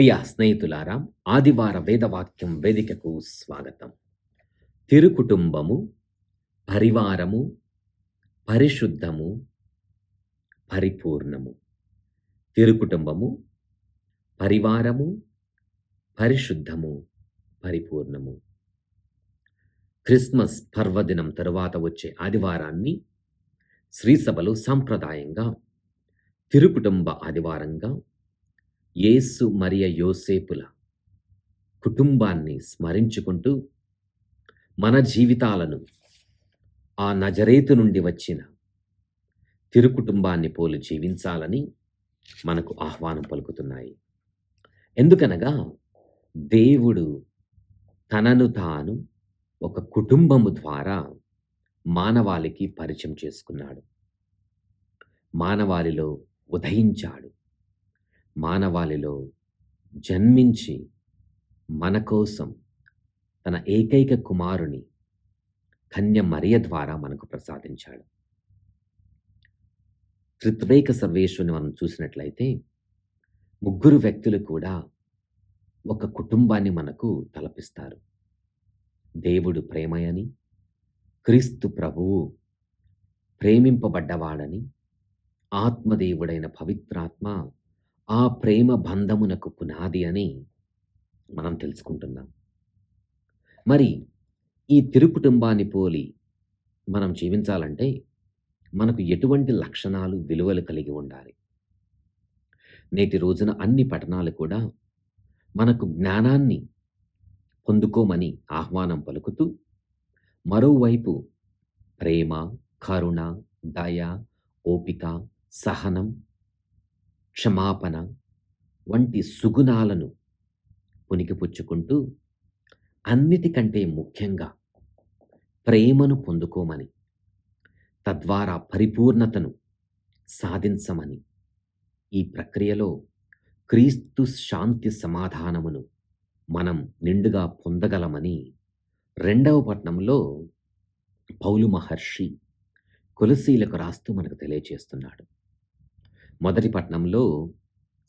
ప్రియ స్నేహితులారా ఆదివార వేదవాక్యం వేదికకు స్వాగతం. తిరుకుటుంబము పరివారము పరిశుద్ధము పరిపూర్ణము. తిరుకుటుంబము పరివారము పరిశుద్ధము పరిపూర్ణము. క్రిస్మస్ పర్వదినం తరువాత వచ్చే ఆదివారాన్ని శ్రీసభలు సాంప్రదాయంగా తిరుకుటుంబ ఆదివారంగా యేసు మరియ యోసేపుల కుటుంబాన్ని స్మరించుకుంటూ మన జీవితాలను ఆ నజరేతు నుండి వచ్చిన తిరుకుటుంబాన్ని పోలి జీవించాలని మనకు ఆహ్వానం పలుకుతున్నాయి. ఎందుకనగా దేవుడు తనను తాను ఒక కుటుంబము ద్వారా మానవాళికి పరిచయం చేసుకున్నాడు. మానవాళిలో ఉదయించాడు. మానవాళిలో జన్మించి మన కోసం తన ఏకైక కుమారుని కన్య మరియ ద్వారా మనకు ప్రసాదించాడు. త్రిత్వేక సర్వేశ్వరుని మనం చూసినట్లయితే ముగ్గురు వ్యక్తులు కూడా ఒక కుటుంబాన్ని మనకు తలపిస్తారు. దేవుడు ప్రేమయని క్రీస్తు ప్రభువు ప్రేమింపబడ్డవాడని ఆత్మదేవుడైన పవిత్రాత్మ ఆ ప్రేమ బంధమునకు పునాది అని మనం తెలుసుకుంటున్నాం. మరి ఈ తిరుకుటుంబాన్ని పోలి మనం జీవించాలంటే మనకు ఎటువంటి లక్షణాలు విలువలు కలిగి ఉండాలి? నేటి రోజున అన్ని పట్టణాలు కూడా మనకు జ్ఞానాన్ని పొందుకోమని ఆహ్వానం పలుకుతూ మరోవైపు ప్రేమ కరుణ దయ ఓపిక సహనం క్షమాపణ వంటి సుగుణాలను పునికిపుచ్చుకుంటూ అన్నిటికంటే ముఖ్యంగా ప్రేమను పొందుకోమని తద్వారా పరిపూర్ణతను సాధించమని ఈ ప్రక్రియలో క్రీస్తు శాంతి సమాధానమును మనం నిండుగా పొందగలమని రెండవ పట్నంలో పౌలు మహర్షి కొలసీలకు రాస్తూ మనకు తెలియచేస్తున్నాడు మొదటి పట్నంలో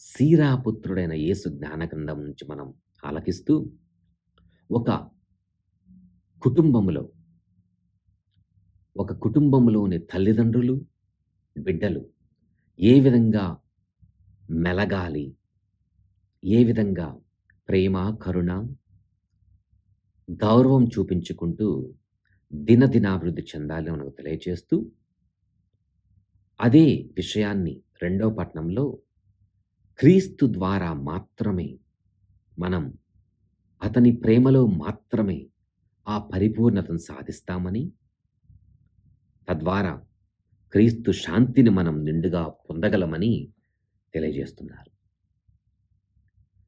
సీరాపుత్రుడైన యేసు జ్ఞానగ్రంథం నుంచి మనం ఆలకిస్తూ ఒక కుటుంబంలో ఒక కుటుంబంలోని తల్లిదండ్రులు బిడ్డలు ఏ విధంగా మెలగాలి ఏ విధంగా ప్రేమ కరుణ గౌరవం చూపించుకుంటూ దినదినాభివృద్ధి చెందాలి మనకు తెలియచేస్తూ అదే విషయాన్ని రెండవ పట్నంలో క్రీస్తు ద్వారా మాత్రమే మనం అతని ప్రేమలో మాత్రమే ఆ పరిపూర్ణతను సాధిస్తామని తద్వారా క్రీస్తు శాంతిని మనం నిండుగా పొందగలమని తెలియజేస్తున్నారు.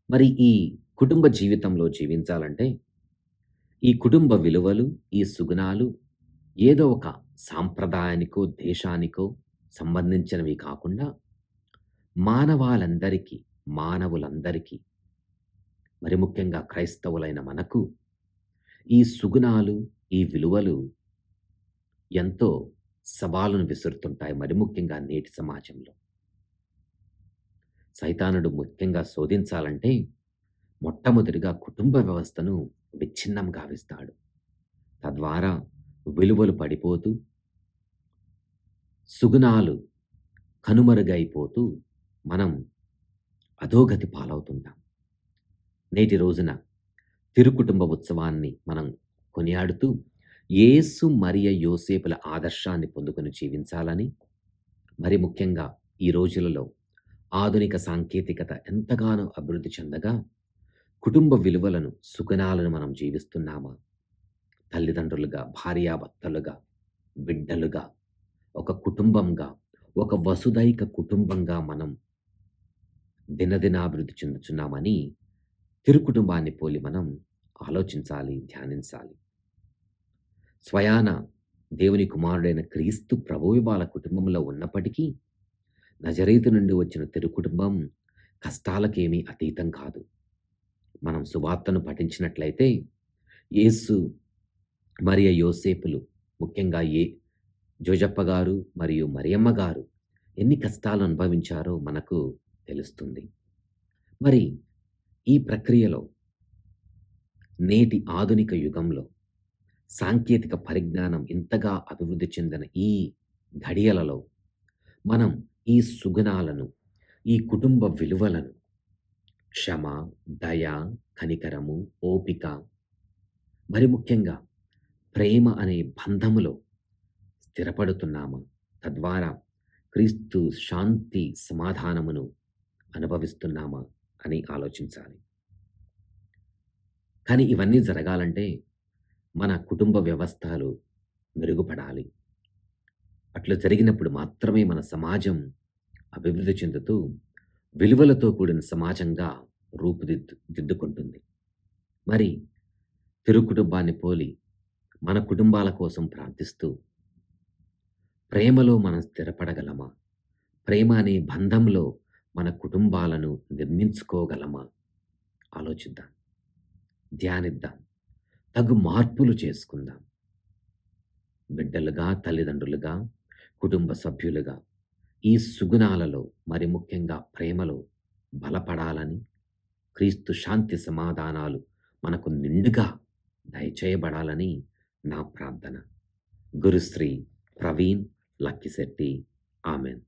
మరి ఈ కుటుంబ జీవితంలో జీవించాలంటే ఈ కుటుంబ విలువలు ఈ సుగుణాలు ఏదో ఒక సాంప్రదాయానికో దేశానికో సంబంధించినవి కాకుండా మానవాలందరికీ మానవులందరికీ మరి ముఖ్యంగా క్రైస్తవులైన మనకు ఈ సుగుణాలు ఈ విలువలు ఎంతో సవాలును విసురుతుంటాయి మరి ముఖ్యంగా నేటి సమాజంలో. సైతానుడు ముఖ్యంగా శోధించాలంటే మొట్టమొదటిగా కుటుంబ వ్యవస్థను విచ్ఛిన్నం గావిస్తాడు. తద్వారా విలువలు పడిపోతూ సుగుణాలు కనుమరుగైపోతూ మనం అధోగతి పాలవుతుంటాం. నేటి రోజున తిరుకుటుంబ ఉత్సవాన్ని మనం కొనియాడుతూ యేసు మరియ యోసేపుల ఆదర్శాన్ని పొందుకొని జీవించాలని మరి ముఖ్యంగా ఈ రోజులలో ఆధునిక సాంకేతికత ఎంతగానో అభివృద్ధి చెందగా కుటుంబ విలువలను సుగుణాలను మనం జీవిస్తున్నామా? తల్లిదండ్రులుగా భార్యాభర్తలుగా బిడ్డలుగా ఒక కుటుంబంగా ఒక వసుదైక కుటుంబంగా మనం దినదినాభివృద్ధి చెందుతున్నామని తిరుకుటుంబాన్ని పోలి మనం ఆలోచించాలి ధ్యానించాలి. స్వయాన దేవుని కుమారుడైన క్రీస్తు ప్రభువి వాళ్ళ కుటుంబంలో ఉన్నప్పటికీ నజరీతు నుండి వచ్చిన తిరుకుటుంబం కష్టాలకేమీ అతీతం కాదు. మనం సువార్తను పఠించినట్లయితే యేసు మరియ యోసేపులు ముఖ్యంగా ఏ జోజప్ప గారు మరియు మరియమ్మ గారు ఎన్ని కష్టాలు అనుభవించారో మనకు తెలుస్తుంది మరి ఈ ప్రక్రియలో నేటి ఆధునిక యుగంలో సాంకేతిక పరిజ్ఞానం ఇంతగా అభివృద్ధి చెందిన ఈ ఘడియలలో మనం ఈ సుగుణాలను, ఈ కుటుంబ విలువలను క్షమ, దయ, కనికరము, ఓపిక మరి ముఖ్యంగా ప్రేమ అనే బంధములో స్థిరపడుతున్నామా? తద్వారా క్రీస్తు శాంతి, సమాధానమును అనుభవిస్తున్నామా అని ఆలోచించాలి. కానీ ఇవన్నీ జరగాలంటే మన కుటుంబ వ్యవస్థలు మెరుగుపడాలి. అట్లా జరిగినప్పుడు మాత్రమే మన సమాజం అభివృద్ధి చెందుతూ విలువలతో కూడిన సమాజంగా రూపుదిద్దు దిద్దుకుంటుంది. మరి తిరు కుటుంబాన్ని పోలి మన కుటుంబాల కోసం ప్రార్థిస్తూ ప్రేమలో మనం స్థిరపడగలమా? ప్రేమ అనే బంధంలో మన కుటుంబాలను నిర్మించుకోగలమా? ఆలోచిద్దాం. ధ్యానిద్దాం. తగు మార్పులు చేసుకుందాం. బిడ్డలుగా, తల్లిదండ్రులుగా, కుటుంబ సభ్యులుగా ఈ సుగుణాలలో మరి ముఖ్యంగా ప్రేమలో బలపడాలని, క్రీస్తు శాంతి సమాధానాలు మనకు నిండుగా దయచేయబడాలని నా ప్రార్థన. గురుశ్రీ ప్రవీణ్ లక్కిశెట్టి. ఆమెన్.